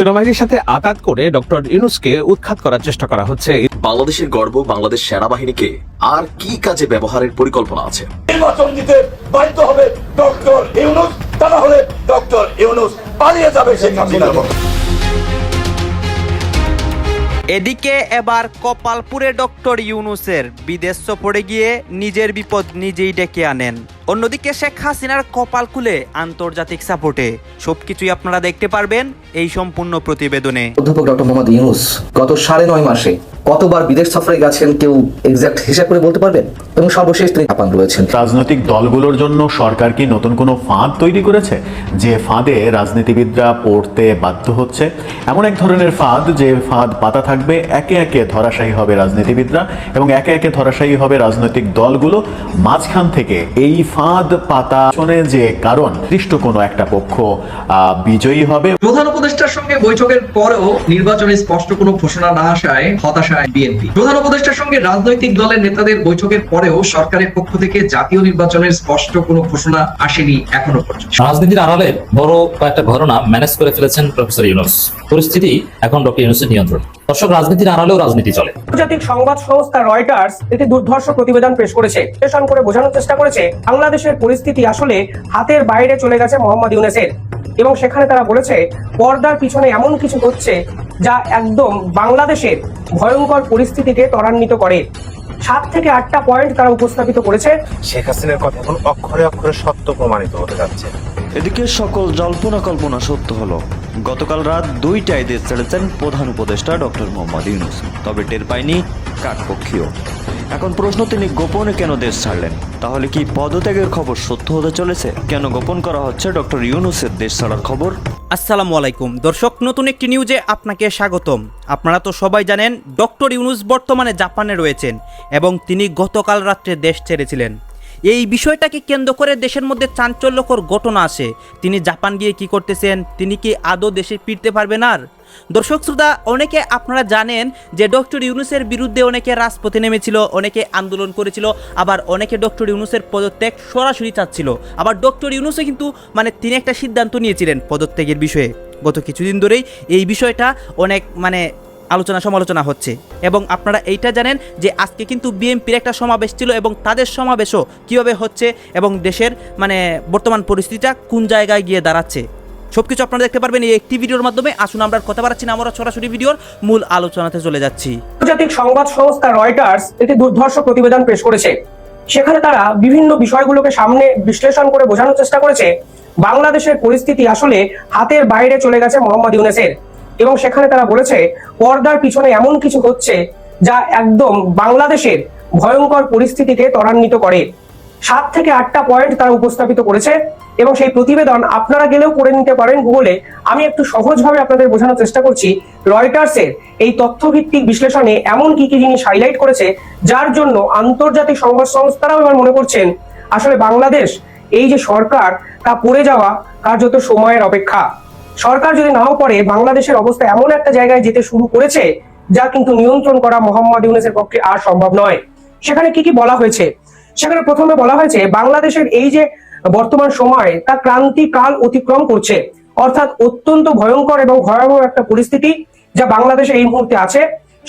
সেনাবাহিনীর সাথে আঘাত করে ডক্টর ইউনুসকে উৎখাত করার চেষ্টা করা হচ্ছে। বাংলাদেশের গর্ব বাংলাদেশ সেনাবাহিনীকে আর কি কাজে ব্যবহারের পরিকল্পনা আছে? নির্বাচন দিতে বাধ্য হবে ডক্টর ইউনুস তা না হলে ডক্টর ইউনুস পালিয়ে যাবে শেখ এদিকে এবার কপালপুরে ডক্টর ইউনুসের বিদেশ সফরে গিয়ে নিজের বিপদ নিজেই ডেকে আনেন। অন্যদিকে শেখ হাসিনার কপাল খুলে আন্তর্জাতিক সাপোর্টে। সবকিছুই আপনারা দেখতে পারবেন এই সম্পূর্ণ প্রতিবেদনে। অধ্যাপক ডক্টর মোহাম্মদ ইউনুস গত সাড়ে নয় মাসে কতবার বিদেশ সফরে গেছেন কেউ এক্সাক্ট হিসাব করে বলতে পারবেন? এবং সর্বশেষ তিনি জাপান রয়েছেন। রাজনৈতিক দলগুলোর জন্য সরকার কি নতুন কোনো ফাঁদ তৈরি করেছে? যে ফাঁদে রাজনীতিবিদরা পড়তে বাধ্য হচ্ছে। এমন এক ধরনের ফাঁদ যে ফাঁদ পাতা থাকবে একে একে ধরাশায়ী হবে রাজনীতিবিদরা এবং একে একে ধরাশায়ী হবে রাজনৈতিক দলগুলো। মাঝখান থেকে এই ফাঁদ পাতা শোনে যে কারণ নির্দিষ্ট কোনো একটা পক্ষ বিজয়ী হবে। প্রধান উপদেষ্টার সঙ্গে বৈঠকের পরেও নির্বাচনে স্পষ্ট কোনো ঘোষণা না আসায় হতাশায় বিএনপি। প্রধান উপদেষ্টার সঙ্গে রাজনৈতিক দলের নেতাদের বৈঠকের পরেও সরকারের পক্ষ থেকে জাতীয় নির্বাচনের স্পষ্ট কোনো ঘোষণা আসেনি এখনও পর্যন্ত। রাজনীতির আড়ালে বড় কয়েকটা ঘটনা ম্যানেজ করে ফেলেছেন প্রফেসর ইউনুস। পরিস্থিতি এখন ডক্টর ইউনুসের নিয়ন্ত্রণ। দর্শক রাজনীতির আড়ালেও রাজনীতি চলে। আন্তর্জাতিক সংবাদ সংস্থা রয়টার্স একটি দুর্ধর্ষ প্রতিবেদন পেশ করেছে। বিশ্লেষণ করে বোঝানোর চেষ্টা করেছে বাংলাদেশের পরিস্থিতি আসলে হাতের বাইরে চলে গেছে মোহাম্মদ ইউনেসের। এবং সেখানে তারা বলেছে পর্দার পিছনে এমন কিছু হচ্ছে যা একদম বাংলাদেশের ভয়ঙ্কর পরিস্থিতিকে ত্বরান্বিত করে। সাত থেকে আটটা পয়েন্ট তারা উপস্থাপিত করেছে। শেখ হাসিনার কথা এখন অক্ষরে অক্ষরে সত্য প্রমাণিত হতে যাচ্ছে। এদিকে সকল জল্পনা কল্পনা সত্য হলো। গতকাল রাত দুইটায় দেশ ছেড়েছেন প্রধান উপদেষ্টা ডক্টর মোহাম্মদ ইউনুস। তবে টের পায়নি কাকপক্ষীয় এখন প্রশ্ন তিনি গোপনে কেন দেশ ছাড়লেন? তাহলে কি পদত্যাগের খবর সত্য হতে চলেছে? কেন গোপন করা হচ্ছে ডক্টর ইউনুসের দেশ ছাড়ার খবর? আসসালামু আলাইকুম। দর্শক, নতুন একটি নিউজে আপনাকে স্বাগতম। আপনারা তো সবাই জানেন, ডক্টর ইউনুস বর্তমানে জাপানে রয়েছেন এবং তিনি গতকাল রাত্রে দেশ ছেড়েছিলেন। এই বিষয়টাকে কেন্দ্র করে দেশের মধ্যে চাঞ্চল্যকর ঘটনা আসে তিনি জাপান গিয়ে কি করতেছেন? তিনি কি আদৌ দেশে ফিরতে পারবেন আর? দর্শক শ্রোতা, অনেকে আপনারা জানেন যে ডক্টর ইউনুসের বিরুদ্ধে অনেকে রাজপথে নেমেছিল, অনেকে আন্দোলন করেছিল, আবার অনেকে ডক্টর ইউনুসের পদত্যাগ সরাসরি চাচ্ছিল। আবার ডক্টর ইউনুসও কিন্তু মানে তিনি একটা সিদ্ধান্ত নিয়েছিলেন পদত্যাগের বিষয়ে। গত কিছুদিন ধরেই এই বিষয়টা অনেক মানে আলোচনা সমালোচনা হচ্ছে। এবং আপনারা এইটা জানেন যে আজকে কিন্তু বিএনপির একটা সমাবেশ ছিল এবং তাদের সমাবেশও কীভাবে হচ্ছে এবং দেশের মানে বর্তমান পরিস্থিতিটা কোন জায়গায় গিয়ে দাঁড়াচ্ছে। সব কিছু আপনারা দেখতে পারবেন এই একটি ভিডিওর মাধ্যমে। আসুন আমরা কথা বাড়াচ্ছি না, আমরা সরাসরি ভিডিওর মূল আলোচনাতে চলে যাচ্ছি। আন্তর্জাতিক সংবাদ সংস্থা রয়টার্স একটি দুর্ধর্ষ প্রতিবেদন পেশ করেছে। সেখানে তারা বিভিন্ন বিষয়গুলোকে সামনে বিশ্লেষণ করে বোঝানোর চেষ্টা করেছে, বাংলাদেশের পরিস্থিতি আসলে হাতের বাইরে চলে গেছে মোহাম্মদ ইউনেসের। এবং সেখানে তারা বলেছে, পর্দার পিছনে এমন কিছু হচ্ছে যা একদম বাংলাদেশের ভয়ঙ্কর পরিস্থিতিকে ত্বরান্বিত করে। সাত থেকে আটটা পয়েন্ট তারা উপস্থাপিত করেছে এবং সেই প্রতিবেদন আপনারা গেলেও করে নিতে পারেন গুগলে আমি একটু সহজভাবে আপনাদের বোঝানোর চেষ্টা করছি রয়টার্সের এই তথ্যভিত্তিক বিশ্লেষণে এমন কি কি জিনিস হাইলাইট করেছে, যার জন্য আন্তর্জাতিক সংবাদ সংস্থারাও এবার মনে করছেন, আসলে বাংলাদেশ, এই যে সরকার, তা পড়ে যাওয়া কার্যত সময়ের অপেক্ষা। সরকার যদি নাও পড়ে বাংলাদেশের অবস্থা এমন একটা জায়গায় যেতে শুরু করেছে, যা কিন্তু নিয়ন্ত্রণ করা মোহাম্মদ ইউনেসের পক্ষে আর সম্ভব নয়। সেখানে কি কি বলা হয়েছে? সেখানে প্রথমে বলা হয়েছে, বাংলাদেশের এই যে বর্তমান সময়, তা ক্রান্তিকাল অতিক্রম করছে। অর্থাৎ অত্যন্ত ভয়ঙ্কর এবং ভয়াবহ একটা পরিস্থিতি যা বাংলাদেশে এই মুহূর্তে আছে।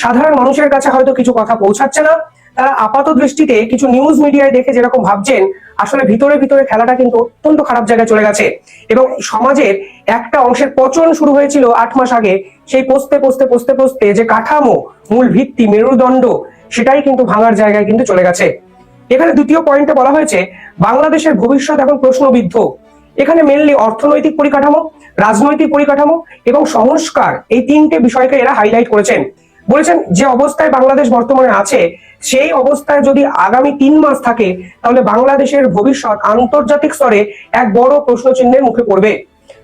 সাধারণ মানুষের কাছে হয়তো কিছু কথা পৌঁছাচ্ছে না। তারা আপাত দৃষ্টিতে কিছু নিউজ মিডিয়ায় দেখে যেরকম ভাবছেন, আসলে ভিতরে ভিতরে খেলাটা কিন্তু অত্যন্ত খারাপ জায়গায় চলে গেছে। এবং সমাজের একটা অংশের পচন শুরু হয়েছিল আট মাস আগে, সেই পোস্তে পোস্তে পোস্তে পোস্তে যে কাঠামো, মূল ভিত্তি, মেরুদণ্ড, সেটাই কিন্তু ভাঙার জায়গায় কিন্তু চলে গেছে। এখানে দ্বিতীয় পয়েন্টে বলা হয়েছে, বাংলাদেশের ভবিষ্যৎ এখন প্রশ্নবিদ্ধ। এখানে মেনলি অর্থনৈতিক পরিকাঠামো, রাজনৈতিক পরিকাঠামো এবং সংস্কার এই তিনটে বিষয়কে এরা হাইলাইট করেছেন। বলেছেন, যে অবস্থায় বাংলাদেশ বর্তমানে আছে, সেই অবস্থায় যদি আগামী তিন মাস থাকে, তাহলে বাংলাদেশের ভবিষ্যৎ আন্তর্জাতিক স্তরে এক বড় প্রশ্নচিহ্নের মুখে পড়বে।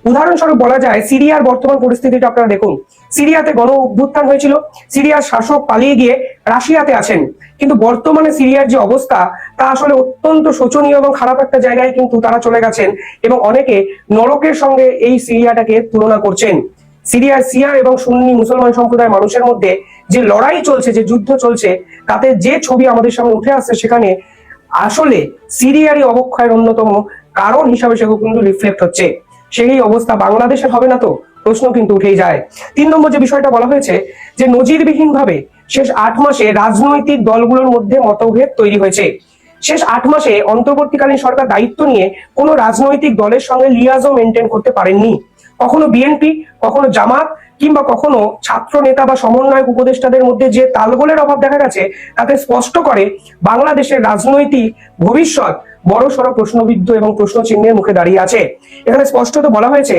উদাহরণস্বরূপ বলা যায়, সিরিয়ার বর্তমান পরিস্থিতিটা আপনারা দেখুন। সিরিয়াতে গণ অভ্যুত্থান হয়েছিল, সিরিয়ার শাসক পালিয়ে গিয়ে রাশিয়াতে আছেন। কিন্তু বর্তমানে সিরিয়ার যে অবস্থা, তা আসলে অত্যন্ত শোচনীয় এবং খারাপ একটা জায়গায় কিন্তু তারা চলে গেছেন এবং অনেকে নরকের সঙ্গে এই সিরিয়াটাকে তুলনা করছেন। সিরিয়ার সিয়া এবং সুন্নি মুসলমান সম্প্রদায়ের মানুষের মধ্যে যে লড়াই চলছে, যে যুদ্ধ চলছে, তাতে যে ছবি আমাদের সামনে উঠে আসছে সেখানে আসলে সিরিয়ারই অবক্ষয়ের অন্যতম কারণ হিসাবে সেগুলো কিন্তু রিফ্লেক্ট হচ্ছে। সেই অবস্থা বাংলাদেশের হবে না তো? প্রশ্ন কিন্তু উঠেই যায়। তিন নম্বর যে বিষয়টা বলা হয়েছে, যে নজিরবিহীন ভাবে শেষ আট মাসে রাজনৈতিক দলগুলোর মধ্যে মতভেদ তৈরি হয়েছে। শেষ আট মাসে অন্তর্বর্তীকালীন সরকার দায়িত্ব নিয়ে কোনো রাজনৈতিক দলের সঙ্গে লিয়াজও মেনটেন করতে পারেননি। কখনো বিএনপি কখনো জামাত, কিংবা কখনো ছাত্র নেতা বা সমন্বয়ক উপদেষ্টাদের মধ্যে যে তালগোলের অভাব দেখা গেছে, তাতে স্পষ্ট করে বাংলাদেশের রাজনৈতিক ভবিষ্যৎ বড় সড় প্রশ্নবিদ্ধ এবং প্রশ্ন চিহ্নের মুখে দাঁড়িয়ে আছে। এখানে স্পষ্টত বলা হয়েছে,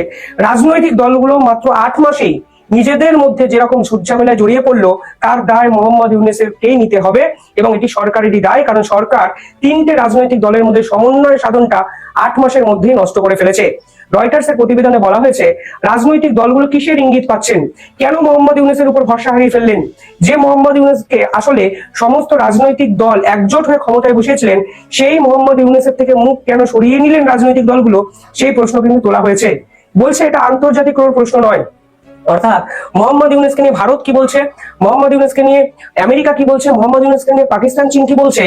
রাজনৈতিক দলগুলো মাত্র আট মাসেই নিজেদের মধ্যে যেরকম ঝুটঝামেলায় জড়িয়ে পড়ল, তার দায় মোহাম্মদ ইউনেসেরকেই নিতে হবে এবং এটি সরকারেরই দায়, কারণ সরকার তিনটে রাজনৈতিক দলের মধ্যে সমন্বয় সাধনটা আট মাসের মধ্যেই নষ্ট করে ফেলেছে। রয়টার্সের প্রতিবেদনে বলা হয়েছে, রাজনৈতিক দলগুলো কিসের ইঙ্গিত পাচ্ছেন? কেন মোহাম্মদ ইউনেসের উপর ভরসা হারিয়ে ফেললেন? যে মোহাম্মদ ইউনেসকে আসলে সমস্ত রাজনৈতিক দল একজোট হয়ে ক্ষমতায় বসিয়েছিলেন, সেই মোহাম্মদ ইউনেসের থেকে মুখ কেন সরিয়ে নিলেন রাজনৈতিক দলগুলো? সেই প্রশ্ন কিন্তু তোলা হয়েছে। বলছে, এটা আন্তর্জাতিক কোনো প্রশ্ন নয়। অর্থাৎ মোহাম্মদ ইউনেসকে নিয়ে ভারত কি বলছে? মোহাম্মদ ইউনেসকে নিয়ে আমেরিকা কি বলছে? মোহাম্মদ ইউনেসকে নিয়ে পাকিস্তান, চীন কি বলছে?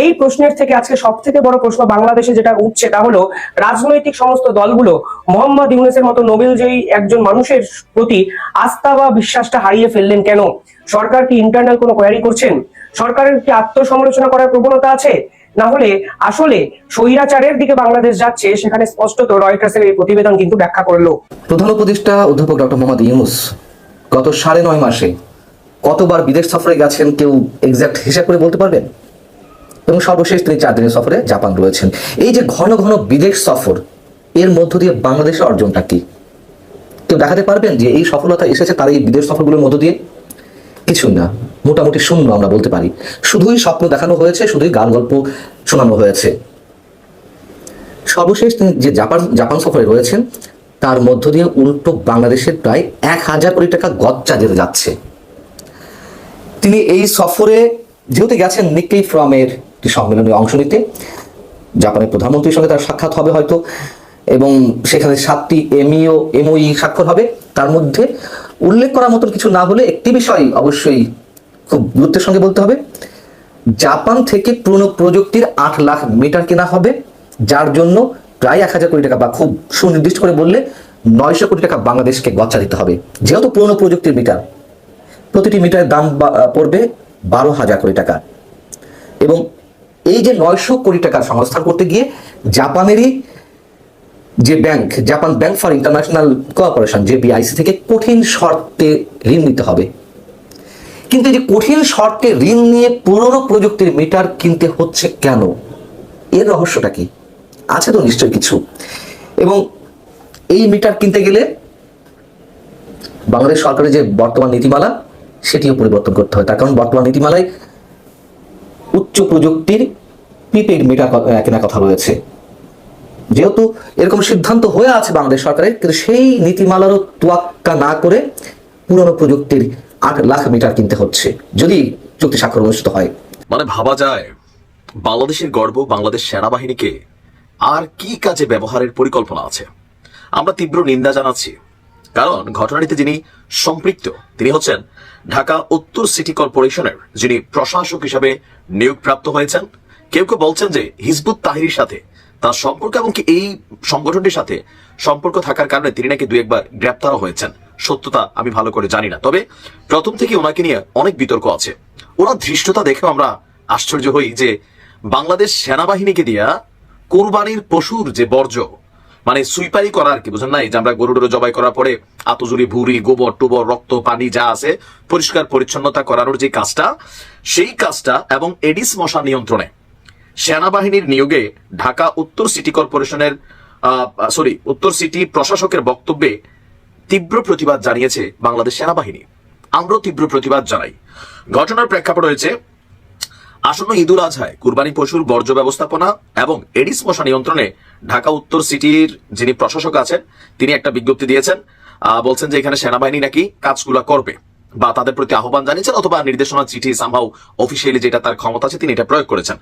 এই প্রশ্নের থেকে আজকে সব থেকে বড় প্রশ্ন বাংলাদেশে যেটা উঠছে তা হলো রাজনৈতিক সমস্ত দলগুলো মোহাম্মদ ইউনেসের মতো নোবেলজয়ী একজন মানুষের প্রতি আস্থা বা বিশ্বাসটা হারিয়ে ফেললেন কেন? সরকার কি ইন্টারনাল কোনো কোয়ারি করছেন? সরকারের কি আত্মসমালোচনা করার প্রবণতা আছে? না হলে আসলে স্বৈরাচারের দিকে বাংলাদেশ যাচ্ছে, সেখানে স্পষ্টত রয়টার্সের এই প্রতিবেদন কিন্তু ব্যাখ্যা করল। প্রধান উপদেষ্টা অধ্যাপক ডক্টর মোহাম্মদ ইউনুস, গত সাড়ে নয় মাসে কতবার বিদেশ সফরে গেছেন কেউ এক্সাক্ট হিসাব করে বলতে পারবেন? এবং সর্বশেষ তিনি চার দিনের সফরে জাপান রয়েছেন। এই যে ঘন ঘন বিদেশ সফর, এর মধ্য দিয়ে বাংলাদেশের অর্জনটা কি? কেউ দেখাতে পারবেন যে এই সফলতা এসেছে তার এই বিদেশ সফরগুলোর মধ্য দিয়ে? কিছুই না, মোটামুটি শূন্য আমরা বলতে পারি। শুধুই স্বপ্ন দেখানো হয়েছে, শুধুই গান গল্প শোনানো হয়েছে। সর্বশেষ তিনি যে জাপান জাপান সফরে রয়েছেন, তার মধ্য দিয়ে উল্টো বাংলাদেশের প্রায় এক হাজার কোটি টাকা গচ্চা যেতে যাচ্ছে। তিনি এই সফরে যেহেতু গেছেন নিকেই ফ্রমের একটি সম্মেলনে অংশ নিতে, জাপানের প্রধানমন্ত্রীর সঙ্গে তার সাক্ষাৎ হবে হয়তো, এবং সেখানে সাতটি এমইও, এমওই স্বাক্ষর হবে। তার মধ্যে উল্লেখ করার মতন কিছু না হলে একটি বিষয় অবশ্যই খুব গুরুত্বের সঙ্গে বলতে হবে। জাপান থেকে পুরনো প্রযুক্তির আট লাখ মিটার কেনা হবে, যার জন্য প্রায় এক হাজার কোটি টাকা বা খুব সুনির্দিষ্ট করে বললে নয়শো কোটি টাকা বাংলাদেশকে গচ্ছা দিতে হবে, যেহেতু পুরনো প্রযুক্তির মিটার। প্রতিটি মিটারের দাম পড়বে বারো হাজার কোটি টাকা। এবং এই যে নয়শো কোটি টাকা সংস্থান করতে গিয়ে জাপানেরই যে bank, Japan bank for international cooperation, যে বিআইসি থেকে কঠিন শর্তে ঋণ নিতে হবে। কিন্তু এই যে কঠিন শর্তে ঋণ নিয়ে পুরনো প্রযুক্তির মিটার কিনতে হচ্ছে কেন? এর রহস্যটা কি? আছে তো নিশ্চয়ই কিছু। এবং এই মিটার কিনতে গেলে বাংলাদেশ সরকারের যে বর্তমান নীতিমালা, সেটিও পরিবর্তন করতে হয়। তার কারণ বর্তমান নীতিমালায় উচ্চ প্রযুক্তির প্রিপেড মিটার কেনার কথা রয়েছে। যেহেতু এরকম সিদ্ধান্ত হয়ে আছে বাংলাদেশ সরকারের, কিন্তু সেই নীতিমালারও তোয়াক্কা না করে পুরনো প্রযুক্তির আট লাখ মিটার কিনতে হচ্ছে, যদি চুক্তি স্বাক্ষর অনুষ্ঠিত হয়। মানে ভাবা যায়, বাংলাদেশের গর্ব বাংলাদেশ সেনাবাহিনীকে আর কি কাজে ব্যবহারের পরিকল্পনা আছে? আমরা তীব্র নিন্দা জানাচ্ছি, কারণ ঘটনাটিতে যিনি সম্পৃক্ত, তিনি হচ্ছেন ঢাকা উত্তর সিটি কর্পোরেশনের যিনি প্রশাসক হিসাবে নিয়োগপ্রাপ্ত হয়েছেন। কেউ কেউ বলছেন যে হিজবুত তাহিরির সাথে তার সম্পর্ক এমনকি এই সংগঠনটির সাথে সম্পর্ক থাকার কারণে তিনি নাকি দু একবার গ্রেপ্তারও হয়েছেন। সত্যতা আমি ভালো করে জানি না। তবে প্রথম থেকে ওনাকে নিয়ে অনেক বিতর্ক আছে। ওনার ধৃষ্টতা দেখেও আমরা আশ্চর্য হই যে বাংলাদেশ সেনাবাহিনীকে দিয়া কোরবানির পশুর যে বর্জ্য মানে সুইপারি করার কি, বুঝেন নাই? যে আমরা গরু জবাই করার পরে আতজুরি, ভুড়ি, গোবর, টুবর, রক্ত, পানি যা আছে, পরিষ্কার পরিচ্ছন্নতা করানোর যে কাজটা, সেই কাজটা এবং এডিস মশা নিয়ন্ত্রণে সেনাবাহিনীর নিয়োগে ঢাকা উত্তর সিটি কর্পোরেশনের সরি, উত্তর সিটি প্রশাসকের বক্তব্যে তীব্র প্রতিবাদ জানিয়েছে বাংলাদেশ সেনাবাহিনী। আমরাও তীব্র প্রতিবাদ জানাই। ঘটনার প্রেক্ষাপট রয়েছে, আসন্ন ঈদুল আজহায় কুরবানি পশুর বর্জ্য ব্যবস্থাপনা এবং এডিস মশা নিয়ন্ত্রণে ঢাকা উত্তর সিটির যিনি প্রশাসক আছেন, তিনি একটা বিজ্ঞপ্তি দিয়েছেন বলছেন যে এখানে সেনাবাহিনী নাকি কাজগুলো করবে। বা তাদের প্রতি আহ্বান জানিয়েছেন অথবা নির্দেশনা চিঠি সামহাও অফিসিয়ালি যেটা তার ক্ষমতা আছে তিনি এটা প্রয়োগ করেছেন।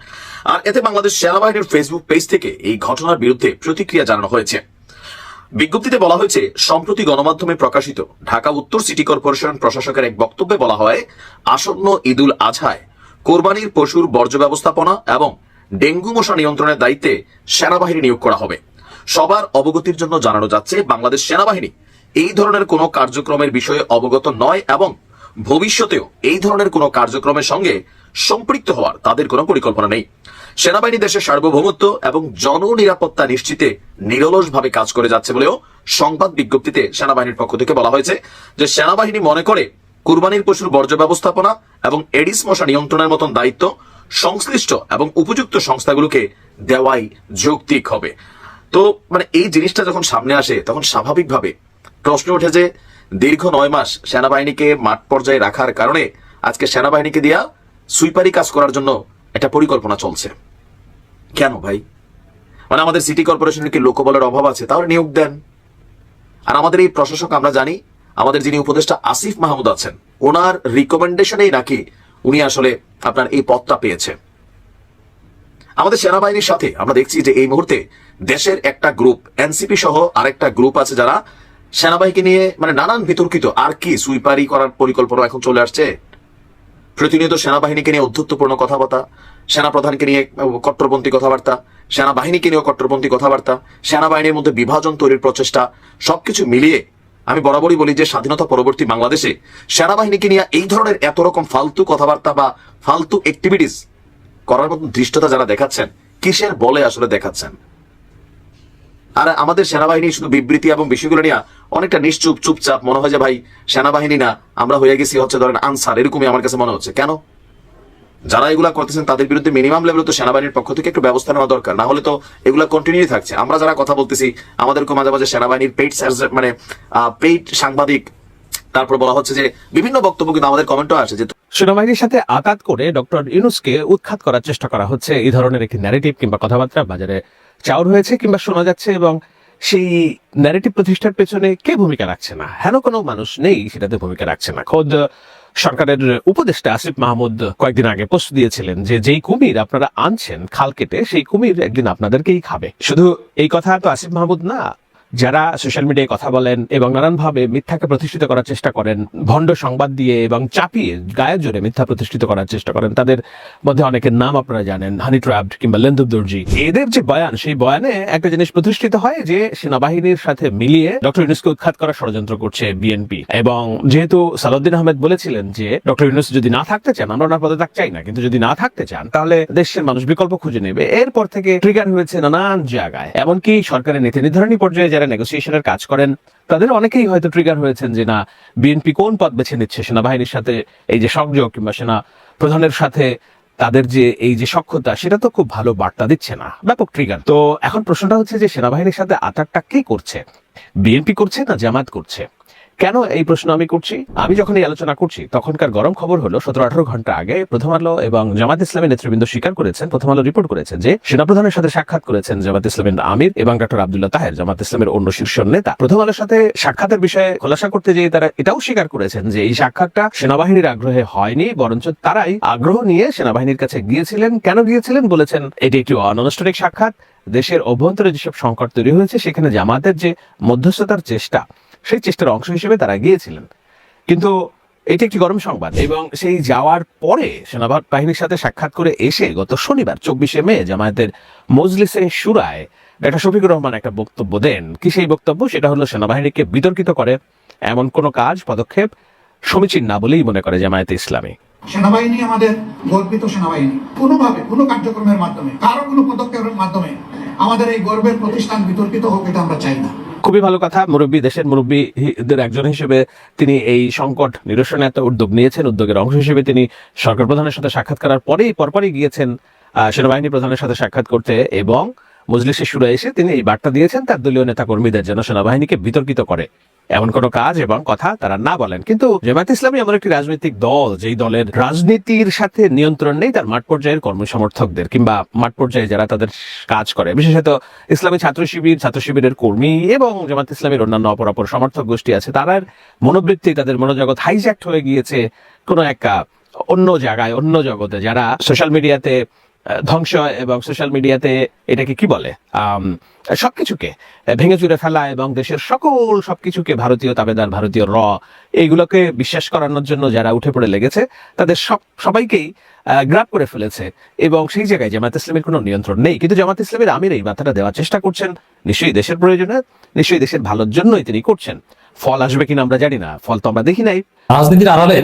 আর এতে বাংলাদেশ সেনাবাহিনীর ফেসবুক পেজ থেকে এই ঘটনার বিরুদ্ধে প্রতিক্রিয়া জানানো হয়েছে। বিজ্ঞপ্তিতে বলা হয়েছে, সম্প্রতি গণমাধ্যমে প্রকাশিত ঢাকা উত্তর সিটি কর্পোরেশন প্রশাসকের এক বক্তব্যে বলা হয়, আসন্ন ঈদুল আজহায় কোরবানির পশুর বর্জ্য ব্যবস্থাপনা এবং ডেঙ্গু মশা নিয়ন্ত্রণের দায়িত্বে সেনাবাহিনী নিয়োগ করা হবে। সবার অবগতির জন্য জানানো যাচ্ছে, বাংলাদেশ সেনাবাহিনী এই ধরনের কোনো কার্যক্রমের বিষয়ে অবগত নয় এবং ভবিষ্যতেও এই ধরনের কোনো কার্যক্রমের সঙ্গে সম্পৃক্ত হওয়ার তাদের কোনো পরিকল্পনা নেই। সেনাবাহিনী দেশের সার্বভৌমত্ব এবং জননিরাপত্তা নিশ্চিতে নিরলসভাবে কাজ করে যাচ্ছে বলেও সংবাদ বিজ্ঞপ্তিতে সেনাবাহিনীর পক্ষ থেকে বলা হয়েছে যে সেনাবাহিনী মনে করে কুরবানির পশুর বর্জ্য ব্যবস্থাপনা এবং এডিস মশা নিয়ন্ত্রণের মতন দায়িত্ব সংশ্লিষ্ট এবং উপযুক্ত সংস্থাগুলোকে দেওয়াই যৌক্তিক হবে। তো মানে এই জিনিসটা যখন সামনে আসে, তখন স্বাভাবিকভাবে প্রশ্ন ওঠে যে, দীর্ঘ নয় মাস সেনাবাহিনীকে মাঠ পর্যায়ে রাখার কারণে আজকে সেনাবাহিনীকে দিয়া সুইপারি কাজ করার জন্য একটা পরিকল্পনা চলছে। কেন ভাই? মানে আমাদের সিটি কর্পোরেশনের কি লোকবলের অভাব আছে, তাহলে নিয়োগ দেন। আর আমাদের এই প্রশাসক, আমরা জানি, আমাদের যিনি উপদেষ্টা আসিফ মাহমুদ আছেন, ওনার রিকমেন্ডেশনেই নাকি উনি আসলে আপনার এই পদটা পেয়েছে। আমাদের সেনাবাহিনীর সাথে আমরা দেখছি যে এই মুহূর্তে দেশের একটা গ্রুপ এনসিপি সহ আরেকটা গ্রুপ আছে যারা সেনাবাহিনীকে নিয়ে মানে নানান বিতর্কিত, আর কি সুইপারি করার পরিকল্পনা এখন চলে আসছে? প্রতিনিয়ত সেনাবাহিনীকে নিয়ে অধ্যত্বপূর্ণ কথাবার্তা, সেনাপ্রধানকে নিয়ে কট্টরপন্থী কথাবার্তা, সেনাবাহিনীকে নিয়ে কট্টরপন্থী কথাবার্তা, সেনাবাহিনীর মধ্যে বিভাজন তৈরির প্রচেষ্টা, সবকিছু মিলিয়ে আমি বরাবরই বলি যে স্বাধীনতা পরবর্তী বাংলাদেশে সেনাবাহিনীকে নিয়ে এই ধরনের এত রকম ফালতু কথাবার্তা বা ফালতু অ্যাক্টিভিটিস করার মতন দৃষ্টতা যারা দেখাচ্ছেন, কিসের বলে আসলে দেখাচ্ছেন? আর আমাদের সেনাবাহিনী শুধু বিবৃতি এবং বিষয়গুলো নিয়ে অনেকটা নিশ্চুপ, চুপচাপ মনে হয় যে ভাই, সেনাবাহিনী না, আমরা হয়ে গেছি হচ্ছে ধরেন আনসার, এরকমই আমার কাছে মনে হচ্ছে। কেন? যারা এগুলা করতেছেন তাদের বিরুদ্ধে মিনিমাম লেভেলে তো সেনাবাহিনীর পক্ষ থেকে একটু ব্যবস্থা নেওয়া দরকার, না হলে তো এগুলা কন্টিনিউ থাকছে। আমরা যারা কথা বলতেছি আমাদেরকে মাঝে মাঝে সেনাবাহিনীর পেইড মানে পেইড সাংবাদিক, তারপর বলা হচ্ছে যে বিভিন্ন বক্তব্য কিন্তু আমাদের কমেন্টও আসে যে সেনাবাহিনীর সাথে আঘাত করে ডক্টর ইউনুসকে উৎখাত করার চেষ্টা করা হচ্ছে। এই ধরনের একটি ন্যারেটিভ কিংবা কথাবার্তা বাজারে চাউর হয়েছে কিংবা শোনা যাচ্ছে এবং সেই ন্যারেটিভ প্রতিষ্ঠার পেছনে কে ভূমিকা রাখছে না? হেন কোনো মানুষ নেই সেটাতে ভূমিকা রাখছে না। খোদ সরকারের উপদেষ্টা আসিফ মাহমুদ কয়েকদিন আগে পোস্ট দিয়েছিলেন যে যেই কুমির আপনারা আনছেন খাল কেটে, সেই কুমির একদিন আপনাদেরকেই খাবে। শুধু এই কথা তো আসিফ মাহমুদ না যারা সোশ্যাল মিডিয়ায় কথা বলেন এবং নানানভাবে মিথ্যাকে প্রতিষ্ঠিত করার চেষ্টা করেন, ভণ্ড সংবাদ দিয়ে এবং চাপিয়ে, গায়ের জোরে মিথ্যা প্রতিষ্ঠিত করার চেষ্টা করেন, তাদের মধ্যে অনেকের নাম আপনারা জানেন হানি ট্রাফট কিংবা লেন্দুব দর্জি। এদের যে বয়ান, সেই বয়ানে একটা জিনিস প্রতিষ্ঠিত হয় যে সেনাবাহিনীর সাথে মিলিয়ে ডক্টর ইউনুসকে উৎখাত করার ষড়যন্ত্র করছে বিএনপি এবং যেহেতু সালাউদ্দিন আহমেদ বলেছিলেন যে ডক্টর ইউনুস যদি না থাকতে চান, আমরা ওনার পদে থাকতে চাই না, কিন্তু যদি না থাকতে চান, তাহলে দেশের মানুষ বিকল্প খুঁজে নেবে। এরপর থেকে ট্রিগার হয়েছে নানান জায়গায়। এমনকি সরকারের নীতি নির্ধারণী পর্যায়ে নেগোসিয়েশনের কাজ করেন, তাদের অনেকেই হয়তো ট্রিগার হয়েছেন যে, না বিএনপি কোন পথ বেছে নিচ্ছে? সেনাবাহিনীর সাথে এই যে সংযোগ কিংবা সেনা প্রধানের সাথে তাদের যে, এই যে সক্ষতা সেটা তো খুব ভালো বার্তা দিচ্ছে না। ব্যাপক ট্রিগার তো এখন প্রশ্নটা হচ্ছে যে, সেনাবাহিনীর সাথে আতাকটা কে করছে? বিএনপি করছে না জামাত করছে? কেন এই প্রশ্ন আমি করছি? আমি যখন এই আলোচনা করছি, তখনকার গরম খবর হলো, সতেরো আঠারো ঘণ্টা আগে প্রথম আলো এবং জামাত ইসলামের নেতৃবৃন্দ স্বীকার করেছেন, প্রথম আলো রিপোর্ট করেছেন যে সেনাপ্রধানের সাথে সাক্ষাৎ করেছেন জামাত ইসলামের আমির এবং ডক্টর আব্দুল্লাহ তাহের, জামাত ইসলামের অন্য শীর্ষ নেতা। প্রথম আলোর সাথে সাক্ষাতের বিষয়ে খোলাসা করতে যেয়ে তারা এটাও স্বীকার করেছেন যে এই সাক্ষাৎটা সেনাবাহিনীর আগ্রহে হয়নি, বরঞ্চ তারাই আগ্রহ নিয়ে সেনাবাহিনীর কাছে গিয়েছিলেন। কেন গিয়েছিলেন বলেছেন, এটি একটি অনানুষ্ঠানিক সাক্ষাৎ। দেশের অভ্যন্তরে যেসব সংকট তৈরি হয়েছে, সেখানে জামাতের যে মধ্যস্থতার চেষ্টা সেই চেষ্টার অংশ হিসেবে তারা গিয়েছিলেন। কিন্তু এটি একটি গরম সংবাদ এবং সেই যাওয়ার পরে সেনাবাহিনীর সাথে সাক্ষাৎ করে এসে গত শনিবার, চব্বিশে মে, জামায়াতের মজলিসে সুরায় একটা শফিকুর রহমান একটা বক্তব্য দেন। কি সেই বক্তব্য? সেটা হলো সেনাবাহিনীকে বিতর্কিত করে এমন কোনো কাজ, পদক্ষেপ সমীচীন না বলেই মনে করে জামায়াতে ইসলামী। সেনাবাহিনী আমাদের গর্বিত সেনাবাহিনী। কোনোভাবে, কোনো কার্যক্রমের মাধ্যমে, কারও কোনো পদক্ষেপের মাধ্যমে আমাদের এই গর্বের প্রতিষ্ঠান বিতর্কিত হোক, এটা আমরা চাই না। খুবই ভালো কথা। মুরব্বী, দেশের মুরব্বীদের একজন হিসেবে তিনি এই সংকট নিরসনে একটা উদ্যোগ নিয়েছেন। উদ্যোগের অংশ হিসেবে তিনি সরকার প্রধানের সাথে সাক্ষাৎ করার পরেই পরপরই গিয়েছেন সেনাবাহিনী প্রধানের সাথে সাক্ষাৎ করতে এবং মজলিসে শুরু এসে তিনি এই বার্তা দিয়েছেন, তার দলীয় নেতা কর্মীদের যেন সেনাবাহিনীকে বিতর্কিত করে। এমন কোনো কাজ এবং কথা তারা না বলেন। কিন্তু জামায়াত ইসলামী এমন একটি রাজনৈতিক দল, যেই দলের রাজনীতির সাথে নিয়ন্ত্রণ নেই তার মাঠ পর্যায়ের কর্মী সমর্থকদের কিংবা মাঠ পর্যায়ে যারা তাদের কাজ করে। বিশেষত ইসলামী ছাত্র শিবির, ছাত্র শিবিরের কর্মী এবং জামাত ইসলামের অন্যান্য অপরাপর সমর্থক গোষ্ঠী আছে। তাদের মনোবৃত্তি, তাদের মনোজগৎ হাইজ্যাক্ট হয়ে গিয়েছে কোনো একটা অন্য জায়গায়, অন্য জগতে। যারা সোশ্যাল মিডিয়াতে ধ্বংস এবং সোশ্যাল মিডিয়াতে এটাকে কি বলে? সবকিছুকে ভেঙে চুরে ফেলা এবং দেশের সকল সবকিছুকে ভারতীয় তাবেদার, ভারতীয় র, এইগুলোকে বিশ্বাস করানোর জন্য যারা উঠে পড়ে লেগেছে, তাদের সব, সবাইকেই গ্রাপ করে ফেলেছে এবং সেই জায়গায় জামাত ইসলামের কোনো নিয়ন্ত্রণ নেই। কিন্তু জামাত ইসলামের আমির এই মাথাটা দেওয়ার চেষ্টা করছেন। নিশ্চয়ই দেশের প্রয়োজনে, নিশ্চয়ই দেশের ভালোর জন্যই তিনি করছেন। ফল আসবে কিনা আমরা জানি না, ফল তো আমরা দেখি নাই। রাজনীতির আড়ালে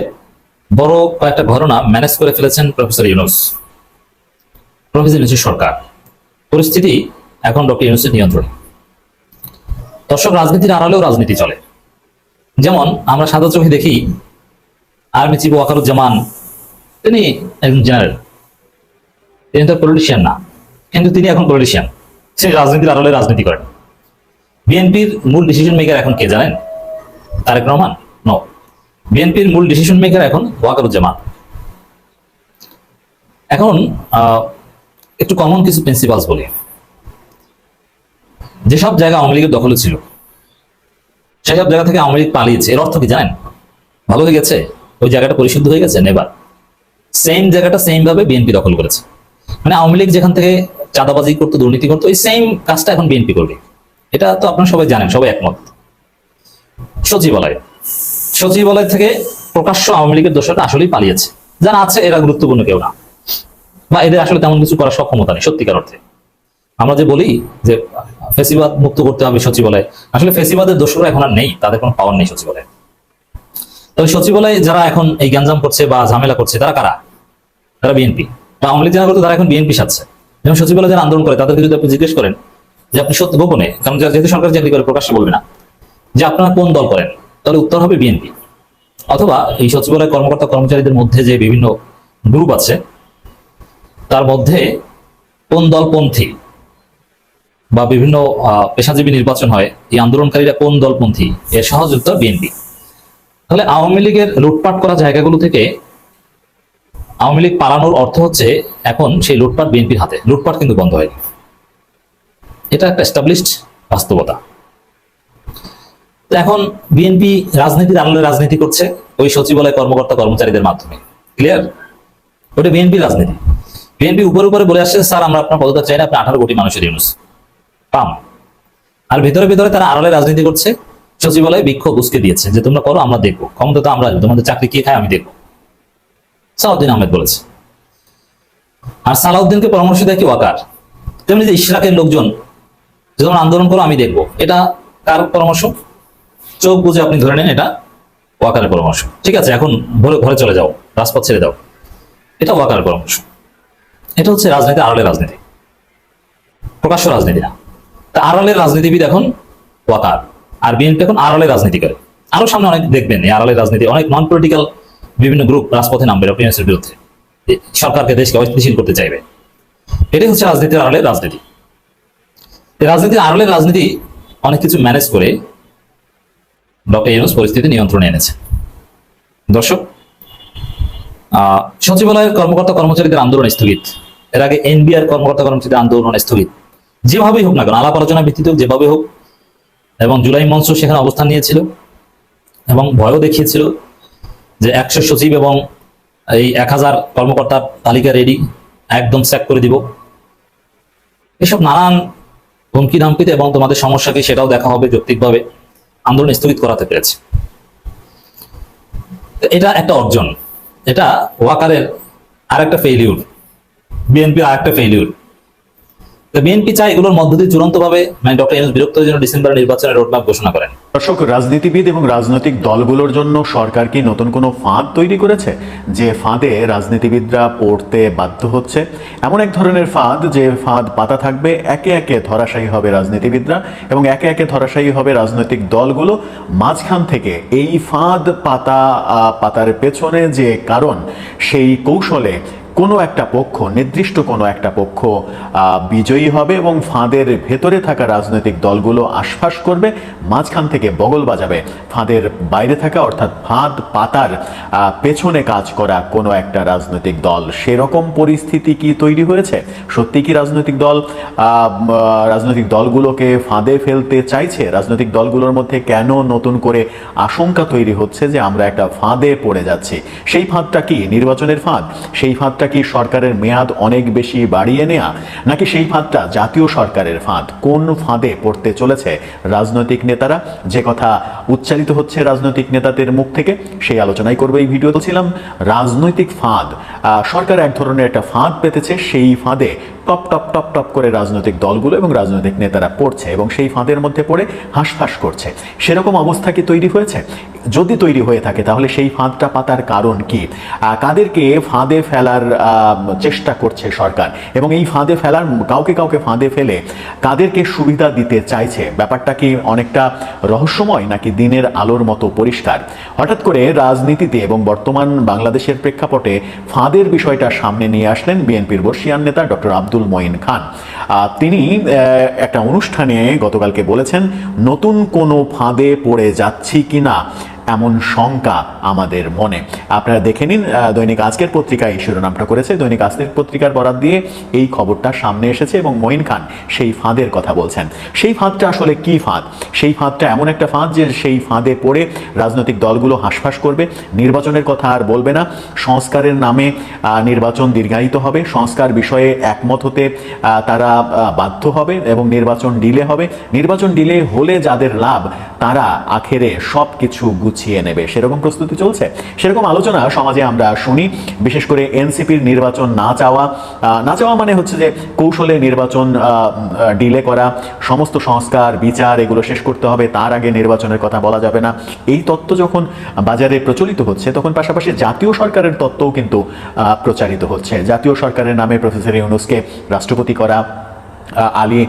বড় কয়েকটা ঘটনা ম্যানেজ করে ফেলেছেন প্রফেসর ইউনুস। প্রফেসর ইউনুসের সরকার। পরিস্থিতি এখন ডক্টর ইউনুসের নিয়ন্ত্রণে। দর্শক, রাজনীতির আড়ালেও রাজনীতি চলে। যেমন আমরা সাদা চোখে দেখি আর্মি চিফ ওয়াকারুজ্জামান, তিনি একজন জেনারেল। তিনি তো পলিটিশিয়ান না, কিন্তু তিনি এখন পলিটিশিয়ান তিনি রাজনীতির আড়ালে রাজনীতি করেন। বিএনপির মূল ডিসিশন মেকার এখন কে জানেন? তারেক রহমান? নো বিএনপির মূল ডিসিশন মেকার এখন ওয়াকারুজ্জামান। এখন একটু কমন কিছু প্রিন্সিপালস বলি। যেসব জায়গা আওয়ামী লীগের দখলে ছিল, সেসব জায়গা থেকে আওয়ামী লীগ পালিয়েছে। এর অর্থ কি জানেন? ভালো হয়ে গেছে ওই জায়গাটা পরিশুদ্ধ হয়ে গেছে? নেবার সেম জায়গাটা সেম ভাবে বিএনপি দখল করেছে। মানে আওয়ামী লীগ যেখান থেকে চাঁদাবাজি করতো, দুর্নীতি করতো, ওই সেম কাজটা এখন বিএনপি করবে। এটা তো আপনারা সবাই জানেন, সবাই একমত। সচিবালয়। সচিবালয় থেকে প্রকাশ্য আওয়ামী লীগের দোষটা আসলেই পালিয়েছে। যারা আছে, এরা গুরুত্বপূর্ণ কেউ না। বা এদের আসলে তেমন কিছু করার সক্ষমতা নেই, সত্যিকার অর্থে। আমরা যে বলি যে ফেসিবাদ মুক্ত করতে হবে সচিবালয়, আসলে ফেসিবাদের দোষরা এখন আর নেই, তাদের কোনো পাওয়ার নেই সচিবালয়ে। তবে সচিবালয়ে যারা এখন এই গ্যাঞ্জাম করছে বা ঝামেলা করছে, তারা কারা? তারা বিএনপি। বা আওয়ামী যারা করতো তারা এখন বিএনপি সাচ্ছে যেমন সচিবালয় যারা আন্দোলন করে, তাদের বিরুদ্ধে আপনি জিজ্ঞেস করেন যে আপনি সত্য গোপনে, কারণ যেহেতু সরকার চাকরি করে প্রকাশ্যে বলবে না, যে আপনারা কোন দল করেন, তাহলে উত্তর হবে বিএনপি। অথবা এই সচিবালয় কর্মকর্তা কর্মচারীদের মধ্যে যে বিভিন্ন গ্রুপ আছে তার মধ্যে কোন দলপন্থী বা বিভিন্ন পেশাজীবী নির্বাচন হয়, এই আন্দোলনকারীরা কোন দলপন্থী এর উত্তর বিএনপি। তাহলে আওয়ামী লীগের লুটপাট করা জায়গাগুলো থেকে আওয়ামী লীগ পালানোর অর্থ হচ্ছে এখন সেই লুটপাট বিএনপির হাতে। লুটপাট কিন্তু বন্ধ হয়নি। এটা একটা এস্টাবলিশড বাস্তবতা। এখন বিএনপি রাজনীতির আলোলে রাজনীতি করছে, ওই সচিবালয় কর্মকর্তা কর্মচারীদের মাধ্যমে। ক্লিয়ার ওটা বিএনপি রাজনীতি। বিএনপি উপরে উপরে বলে আসছে স্যার, আমরা আপনার পদত্যাগ চাই না, আপনি আঠারো কোটি মানুষের ইউনুস পাম। আর ভিতরে ভিতরে তারা আড়ালে রাজনীতি করছে। সচিবালয়ে বিক্ষোভ উস্কে দিয়েছে, যে তোমরা করো, আমরা দেখব। ক্ষমতা তো আমরা, তোমাদের চাকরি কে খায়, আমি দেখব। সালাউদ্দিন আহমেদ বলেছে। আর সালাউদ্দিনকে পরামর্শ দেয় কি, ওয়াকার। তেমনি যে ইশরাকের লোকজন, যে তোমরা আন্দোলন করো, আমি দেখব। এটা কার পরামর্শ? চোখ বুঝে আপনি ধরে নেন, এটা ওয়াকারের পরামর্শ। ঠিক আছে, এখন ঘরে ঘরে চলে যাও, রাজপথ ছেড়ে দাও। এটা ওয়াকারের পরামর্শ। এটা হচ্ছে রাজনীতি আড়ালের রাজনীতি। প্রকাশ্য রাজনীতি না তা আড়ালের রাজনীতিবিদ এখন ওয়াকার। আর বিএনপি এখন আড়ালের রাজনীতি করে। আরও সামনে অনেক দেখবেন এই আড়ালের রাজনীতি অনেক নন পলিটিক্যাল বিভিন্ন গ্রুপ রাজপথে নামবে ইউনূসের বিরুদ্ধে। সরকারকে দেশকে অস্থিতিশীল করতে চাইবে। এটাই হচ্ছে রাজনীতির আড়ালের রাজনীতি। রাজনীতির আড়ালের রাজনীতি অনেক কিছু ম্যানেজ করে ডক্টর ইউনুস পরিস্থিতি নিয়ন্ত্রণে এনেছে। দর্শক আহ, সচিবালয়ের কর্মকর্তা কর্মচারীদের আন্দোলন স্থগিত। এর আগে এনবিআর কর্মকর্তা কর্মচারীদের আন্দোলন স্থগিত। যেভাবেই হোক না কেন, আলাপ আলোচনা ভিত্তিতে যেভাবে হোক, এবং জুলাই মঞ্চ সেখানে অবস্থান নিয়েছিল, এবং ভয়ও দেখিয়েছিল যে একশো সচিব এবং এই এক হাজার কর্মকর্তার তালিকা রেডি একদম স্যাক করে দিব। এসব নানান হুমকি ধামকিতে এবং তোমাদের সমস্যা কি সেটাও দেখা হবে যৌক্তিকভাবে, আন্দোলন স্থগিত করাতে পেরেছে। এটা একটা অর্জন, এটা ওয়াকারের আর একটা ফেইলিউর বিএনপির আর একটা ফেইলিউর তো বিএনপি চায় এগুলোর মধ্য দিয়ে চূড়ান্তভাবে মানে ডক্টর ইউনুস বিরক্ত যেন ডিসেম্বর নির্বাচনের রোডম্যাপ ঘোষণা করেন। দর্শক, রাজনীতিবিদ এবং রাজনৈতিক দলগুলোর জন্য সরকার কি নতুন কোনো ফাঁদ তৈরি করেছে? যে ফাঁদে রাজনীতিবিদরা পড়তে বাধ্য হচ্ছে। এমন এক ধরনের ফাঁদ যে ফাঁদ পাতা থাকবে, একে একে ধরাশায়ী হবে রাজনীতিবিদরা এবং একে একে ধরাশায়ী হবে রাজনৈতিক দলগুলো। মাঝখান থেকে এই ফাঁদ পাতা পাতার পেছনে যে কারণ, সেই কৌশলে কোনো একটা পক্ষ, নির্দিষ্ট কোনো একটা পক্ষ বিজয়ী হবে এবং ফাঁদের ভেতরে থাকা রাজনৈতিক দলগুলো আশ্বাস করবে, মাঝখান থেকে বগল বাজাবে। ফাঁদের বাইরে থাকা অর্থাৎ ফাঁদ পাতার পেছনে কাজ করা কোনো একটা রাজনৈতিক দল। সেরকম পরিস্থিতি কি তৈরি হয়েছে? সত্যি কি রাজনৈতিক দল রাজনৈতিক দলগুলোকে ফাঁদে ফেলতে চাইছে? রাজনৈতিক দলগুলোর মধ্যে কেন নতুন করে আশঙ্কা তৈরি হচ্ছে যে আমরা একটা ফাঁদে পড়ে যাচ্ছি? সেই ফাঁদটা কি নির্বাচনের ফাঁদ? সেই ফাঁদটা কি সরকারের মেয়াদ অনেক বেশি বাড়িয়ে নেয়া, নাকি সেই ফাঁদটা জাতীয় সরকারের ফাঁদ? কোন ফাঁদে পড়তে চলেছে রাজনৈতিক নেতারা? যে কথা উচ্চারিত হচ্ছে রাজনৈতিক নেতাদের মুখ থেকে, সেই আলোচনাই করবে এই ভিডিও তো ছিলাম রাজনৈতিক ফাঁদ সরকার এক ধরনের একটা ফাঁদ পেতেছে, সেই ফাঁদে টপ টপ টপ টপ করে রাজনৈতিক দলগুলো এবং রাজনৈতিক নেতারা পড়ছে এবং সেই ফাঁদের মধ্যে পড়ে হাঁসফাঁস করছে। সেরকম অবস্থা কি তৈরি হয়েছে? যদি তৈরি হয়ে থাকে, তাহলে সেই ফাঁদটা পাতার কারণ কি? কাদেরকে ফাঁদে ফেলার চেষ্টা করছে সরকার? এবং এই ফাঁদে ফেলার, কাউকে কাউকে ফাঁদে ফেলে কাদেরকে সুবিধা দিতে চাইছে? ব্যাপারটা কি অনেকটা রহস্যময় নাকি দিনের আলোর মতো পরিষ্কার? হঠাৎ করে রাজনীতিতে এবং বর্তমান বাংলাদেশের প্রেক্ষাপটে ফাঁদের বিষয়টা সামনে নিয়ে আসলেন বিএনপির বর্ষিয়ান নেতা ডক্টর আব্দুল মঈন খান। তিনি একটা অনুষ্ঠানে গতকালকে বলেছেন নতুন কোনো ফাঁদে পড়ে যাচ্ছি কিনা? এমন শঙ্কা আমাদের মনে। আপনারা দেখে নিন দৈনিক আজকের পত্রিকায় এই শিরোনামটা করেছে। দৈনিক আজকের পত্রিকার বরাদ দিয়ে এই খবরটা সামনে এসেছে এবং মঈন খান সেই ফাঁদের কথা বলছেন। সেই ফাঁদটা আসলে কি ফাঁদ? সেই ফাঁদটা এমন একটা ফাঁদ যে সেই ফাঁদে পড়ে রাজনৈতিক দলগুলো হাঁসফাঁস করবে, নির্বাচনের কথা আর বলবে না। সংস্কারের নামে নির্বাচন দীর্ঘায়িত হবে, সংস্কার বিষয়ে একমত হতে তারা বাধ্য হবে এবং নির্বাচন ডিলে হবে। নির্বাচন ডিলে হলে যাদের লাভ, তারা আখেরে সব কিছু গুছিয়ে নেবে। সেরকম প্রস্তুতি চলছে। সেরকম আলোচনা সমাজে আমরা শুনি। বিশেষ করে এনসিপির নির্বাচন না চাওয়া না চাওয়া মানে হচ্ছে যে কৌশলে নির্বাচন ডিলে করা, সমস্ত সংস্কার, বিচার এগুলো শেষ করতে হবে, তার আগে নির্বাচনের কথা বলা যাবে না। এই তত্ত্ব যখন বাজারে প্রচলিত হচ্ছে, তখন পাশাপাশি জাতীয় সরকারের তত্ত্বও কিন্তু প্রচারিত হচ্ছে। জাতীয় সরকারের নামে প্রফেসর ইউনুসকে রাষ্ট্রপতি করা আলী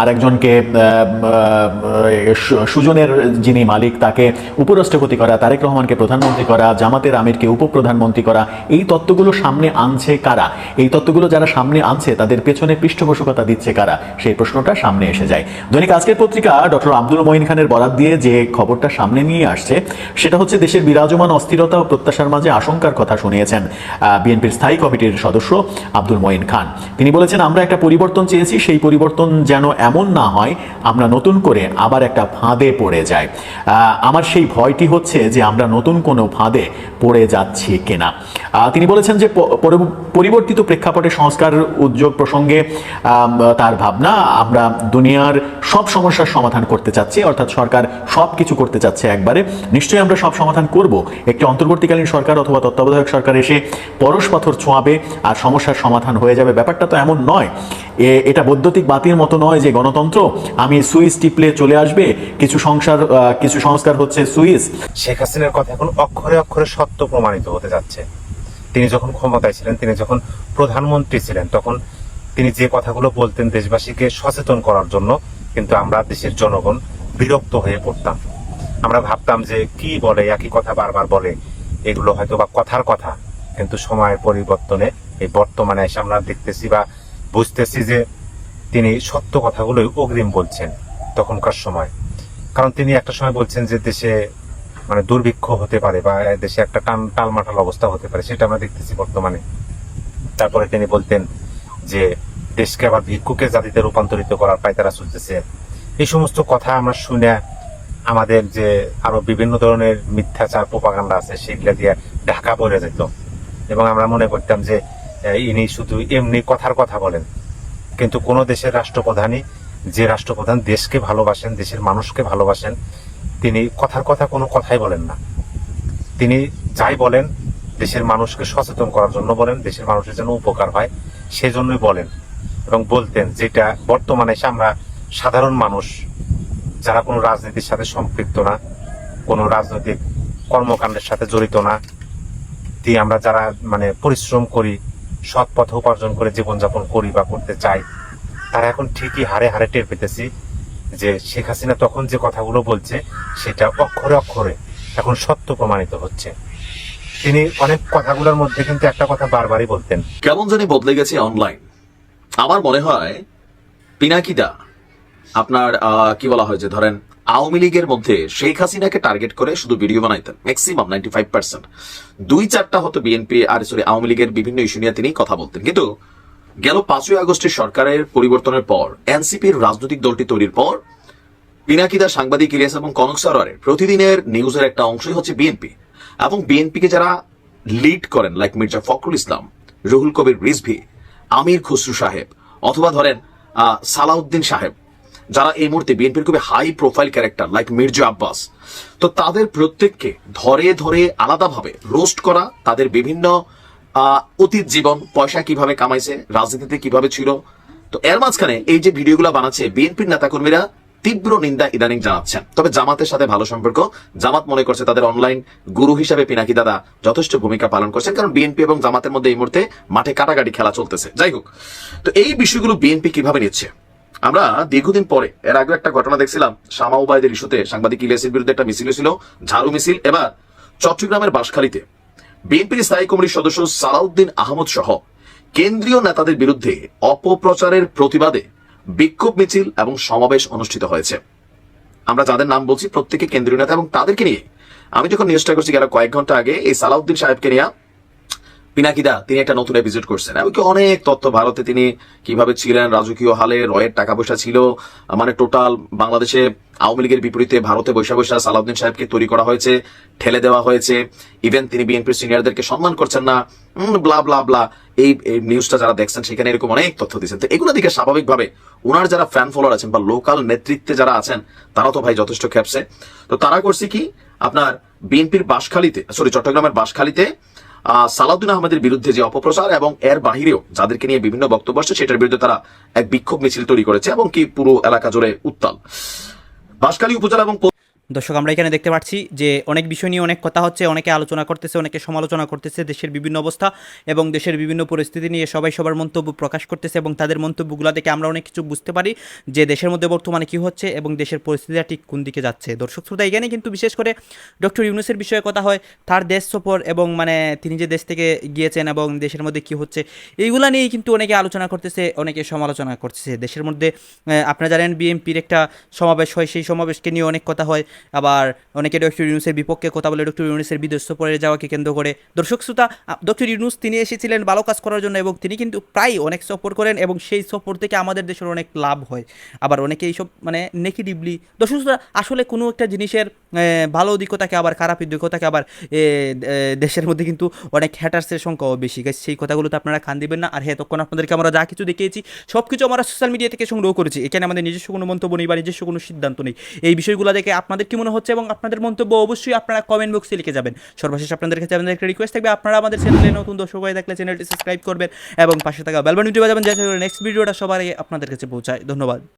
আরেকজনকে সুজনের যিনি মালিক, তাকে উপরাষ্ট্রপতি করা, তারেক রহমানকে প্রধানমন্ত্রী করা, জামাতের আমিরকে উপপ্রধানমন্ত্রী করা, এই তত্ত্বগুলো সামনে আনছে কারা? এই তত্ত্বগুলো যারা সামনে আনছে, তাদের পেছনে পৃষ্ঠপোষকতা দিচ্ছে কারা? সেই প্রশ্নটা সামনে এসে যায়। দৈনিক আজকের পত্রিকা, ডক্টর আব্দুল মঈন খানের বরাদ দিয়ে যে খবরটা সামনে নিয়ে আসছে, সেটা হচ্ছে দেশের বিরাজমান অস্থিরতা ও প্রত্যাশার মাঝে আশঙ্কার কথা শুনিয়েছেন বিএনপির স্থায়ী কমিটির সদস্য আব্দুল মঈন খান। তিনি বলেছেন, আমরা একটা পরিবর্তন চেয়েছি সেই পরিবর্তন যেন এমন না হয় আমরা নতুন করে আবার একটা ফাঁদে পড়ে আহ, আমার সেই ভয়টি হচ্ছে যে আমরা নতুন কোনো ফাঁদে পড়ে যাচ্ছি কিনা। তিনি বলেছেন যে পরিবর্তিত প্রেক্ষাপটে সংস্কার উদ্যোগ প্রসঙ্গে তার ভাবনা আমরা দুনিয়ার সব সমস্যার সমাধান করতে চাচ্ছি অর্থাৎ সরকার সব কিছু করতে চাচ্ছে একবারে। নিশ্চয়ই আমরা সব সমাধান করব। একটি অন্তর্বর্তীকালীন সরকার অথবা তত্ত্বাবধায়ক সরকার এসে পরশ পাথর ছোঁয়াবে আর সমস্যার সমাধান হয়ে যাবে। ব্যাপারটা তো এমন নয়। এটা বৈদ্যুতিক বাতির মতো নয় যে গণতন্ত্র। আমি সুইচ টিপলে চলে আসবে, কিছু সংসার কিছু সংস্কার হচ্ছে সুইচ। শেখ হাসিনার কথা এখন অক্ষরে অক্ষরে সত্য প্রমাণিত হতে যাচ্ছে। তিনি যখন ক্ষমতায় ছিলেন, তিনি যখন প্রধানমন্ত্রী ছিলেন, তখন তিনি যে কথাগুলো বলতেন দেশবাসীকে সচেতন করার জন্য, কিন্তু আমরা দেশের জনগণ বিরক্ত হয়ে পড়তাম। আমরা ভাবতাম যে কি বলে, একই কথা বারবার বলে, এগুলো হয়তো বা কথার কথা, কিন্তু সময়ের পরিবর্তনে এই বর্তমানে এসে আমরা দেখতেছি বা বুঝতেছি যে তিনি সত্য কথাগুলোই অগ্রিম বলছেন তখনকার সময়। কারণ তিনি একটা সময় বলছেন যে দেশে মানে দুর্ভিক্ষ হতে পারে বা দেশে একটা টান, টালমাটাল অবস্থা হতে পারে, সেটা আমরা দেখতেছি বর্তমানে। তারপরে তিনি বলতেন যে দেশকে আবার ভিক্ষুকে জাতিতে রূপান্তরিত করার পায়তারা চলতেছে। এই সমস্ত কথা আমরা শুনে আমাদের যে আরও বিভিন্ন ধরনের মিথ্যাচার, প্রপাগান্ডা আছে, সেগুলা দিয়ে ঢাকা পড়ে যেত। এবং আমরা মনে করতাম যে ইনি শুধু এমনি কথার কথা বলেন। কিন্তু কোন দেশের রাষ্ট্রপ্রধানই যে রাষ্ট্রপ্রধান দেশকে ভালোবাসেন, দেশের মানুষকে ভালোবাসেন, তিনি কথার কথা কোনো কথাই বলেন না। তিনি যাই বলেন, দেশের মানুষকে সচেতন করার জন্য বলেন, দেশের মানুষের জন্য উপকার হয়, সেজন্যই বলেন এবং বলতেন যেটা বর্তমানে এসে আমরা সাধারণ মানুষ, যারা কোনো রাজনীতির সাথে সম্পৃক্ত না, কোনো রাজনৈতিক কর্মকাণ্ডের সাথে জড়িত না, দিয়ে আমরা যারা মানে পরিশ্রম করি সৎ পথে উপার্জন করে জীবনযাপন করি বা করতে চাই, তারা এখন ঠিকই হারে হারে টের পেতেছি যে শেখ হাসিনা তখন যে কথাগুলো বলছে, সেটা অক্ষরে অক্ষরে এখন সত্য প্রমাণিত হচ্ছে। তিনি অনেক কথাগুলোর মধ্যে কিন্তু একটা কথা বারবারই বলতেন। কেমন জানি বদলে গেছে অনলাইন আমার মনে হয়, পিনাকিদা, আপনার কি বলা হয় যে ধরেন আওয়ামী লীগের মধ্যে শেখ হাসিনাকে টার্গেট করে শুধু ভিডিও বানাইতেন ম্যাক্সিমাম নাইনটি ফাইভ পার্সেন্ট দুই চারটা হতো বিএনপি আর সরি আওয়ামী লীগের বিভিন্ন ইস্যু নিয়ে তিনি কথা বলতেন। কিন্তু গেল পাঁচই আগস্টের সরকারের পরিবর্তনের পর এনসিপির রাজনৈতিক দলটি তৈরির পর পিনাকিদা সাংবাদিক ইলিয়াস এবং কনক সরোয়ারের প্রতিদিনের নিউজের একটা অংশই হচ্ছে বিএনপি এবং বিএনপিকে যারা লিড করেন লাইক মির্জা ফখরুল ইসলাম, রুহুল কবির রিজভি, আমির খুসরু সাহেব, অথবা ধরেন সালাউদ্দিন সাহেব যারা এই মুহূর্তে বিএনপির খুবই high profile character like Mirza Abbas, তো তাদের প্রত্যেককে ধরে ধরে আলাদাভাবে রোস্ট করা, তাদের বিভিন্ন অতীত জীবন, পয়সা কীভাবে কামাইছে, রাজনীতিতে কীভাবে ছিল, তো এর মাঝখানে এই যে ভিডিওগুলো বানাচ্ছে বিএনপির নেতাকর্মীরা তীব্র নিন্দা ইদানিং জানাচ্ছেন। তবে জামাতের সাথে ভালো সম্পর্ক, জামাত মনে করছে তাদের অনলাইন গুরু হিসাবে পিনাকি দাদা যথেষ্ট ভূমিকা পালন করছেন, কারণ বিএনপি এবং জামাতের মধ্যে এই মুহূর্তে মাঠে কাটাকাটি খেলা চলতেছে। যাই হোক, তো এই বিষয়গুলো বিএনপি কীভাবে নিচ্ছে? আমরা দীর্ঘদিন পরে, এর আগে একটা ঘটনা দেখছিলাম, শামা উবায়দের ইস্যুতে সাংবাদিক ইলিয়াসের বিরুদ্ধে একটা মিছিল ছিল, ঝাড়ু মিছিল। এবার চট্টগ্রামের বাঁশখালীতে বিএনপির স্থায়ী কমিটির সদস্য সালাউদ্দিন আহমদ সহ কেন্দ্রীয় নেতাদের বিরুদ্ধে অপপ্রচারের প্রতিবাদে বিক্ষোভ মিছিল এবং সমাবেশ অনুষ্ঠিত হয়েছে। আমরা যাদের নাম বলছি, প্রত্যেকে কেন্দ্রীয় নেতা এবং তাদেরকে নিয়ে আমি যখন নিউজটা করছি কয়েক ঘণ্টা আগে, এই সালাউদ্দিন সাহেবকে নিয়ে পিনাকিদা, তিনি একটা নতুন এপিসোড করছেন। এমনকি অনেক তথ্য ভারতে তিনি কীভাবে ছিলেন, রাজকীয় হালে রয়ের টাকা পয়সা ছিল মানে টোটাল বাংলাদেশে আওয়ামী লীগের বিপরীতে ভারতে বৈশা বৈশা সালাউদ্দিন সাহেবকে তৈরি করা হয়েছে, ঠেলে দেওয়া হয়েছে। ইভেন তিনি বিএনপির সিনিয়রদেরকে সম্মান করছেন না। ব্লা ব্লা ব্লা এই নিউজটা যারা দেখছেন, সেখানে এরকম অনেক তথ্য দিচ্ছেন তো এগুলো দিকে স্বাভাবিকভাবে ওনার যারা ফ্যান ফলোয়ার আছেন বা লোকাল নেতৃত্বে যারা আছেন, তারা তো ভাই যথেষ্ট খেপছে তো তারা করছে কি? আপনার বিএনপির বাসখালীতে সরি চট্টগ্রামের বাসখালীতে সালাউদ্দিন আহমেদের বিরুদ্ধে যে অপপ্রচার এবং এর বাহিরেও যাদেরকে নিয়ে বিভিন্ন বক্তব্য আসছে, সেটার বিরুদ্ধে তারা এক বিক্ষোভ মিছিল তৈরি করেছে এবং কি পুরো এলাকা জুড়ে উত্তাল। বাঁশখালী উপজেলা এবং দর্শক, আমরা এখানে দেখতে পাচ্ছি যে অনেক বিষয় নিয়ে অনেক কথা হচ্ছে, অনেকে আলোচনা করতেছে, অনেকে সমালোচনা করতেছে, দেশের বিভিন্ন অবস্থা এবং দেশের বিভিন্ন পরিস্থিতি নিয়ে সবাই সবার মন্তব্য প্রকাশ করতেছে এবং তাদের মন্তব্যগুলো থেকে আমরা অনেক কিছু বুঝতে পারি যে দেশের মধ্যে বর্তমানে কী হচ্ছে এবং দেশের পরিস্থিতিটা ঠিক কোন দিকে যাচ্ছে। দর্শক, শ্রোতা এখানে কিন্তু বিশেষ করে ডক্টর ইউনুসের বিষয়ে কথা হয়, তার দেশ সফর এবং মানে তিনি যে দেশ থেকে গিয়েছেন এবং দেশের মধ্যে কী হচ্ছে, এইগুলা নিয়েই কিন্তু অনেকে আলোচনা করতেছে, অনেকে সমালোচনা করতেছে। দেশের মধ্যে আপনারা জানেন বিএমপির একটা সমাবেশ হয়, সেই সমাবেশকে নিয়ে অনেক কথা হয়। আবার অনেকে ডক্টর ইউনুসের বিপক্ষে কথা বলে ডক্টর ইউনুসের বিদেশ সফরে যাওয়াকে কেন্দ্র করে। দর্শক শ্রোতা ডক্টর ইউনুস তিনি এসেছিলেন ভালো কাজ করার জন্য এবং তিনি কিন্তু প্রায় অনেক সফর করেন এবং সেই সফর থেকে আমাদের দেশের অনেক লাভ হয়। আবার অনেকে এইসব মানে নেগেটিভলি দর্শক শ্রোতা আসলে কোনো একটা জিনিসের ভালো দিকও থাকে আবার খারাপ দিকও থাকে আবার দেশের মধ্যে কিন্তু অনেক হ্যাটার্সের সংখ্যাও বেশি। Guys, সেই কথাগুলো তো আপনারা খান দিবেন না। আর হ্যাঁ তখন আপনাদেরকে আমরা যা কিছু দেখিয়েছি সব কিছু আমরা সোশ্যাল মিডিয়া থেকে সংগ্রহ করেছি। এখানে আমাদের নিজস্ব কোনো মন্তব্য নেই বা নিজস্ব কোনো সিদ্ধান্ত নেই। এই বিষয়গুলো দেখে আপনাদের কি মনে হচ্ছে এবং আপনাদের মন্তব্য অবশ্যই আপনারা কমেন্ট বক্সে লিখে যাবেন। সর্বশেষ আপনাদের কাছে আপনাদের একটা রিকোয়েস্ট থাকবে, আপনারা আমাদের চ্যানেলে নতুন দর্শক হয়ে থাকলে চ্যানেলটি সাবস্ক্রাইব করবেন এবং পাশে থাকা বেলবান যাবেন যাতে নেক্সট ভিডিওটা সবার আগে আপনাদের কাছে পৌঁছায়। ধন্যবাদ।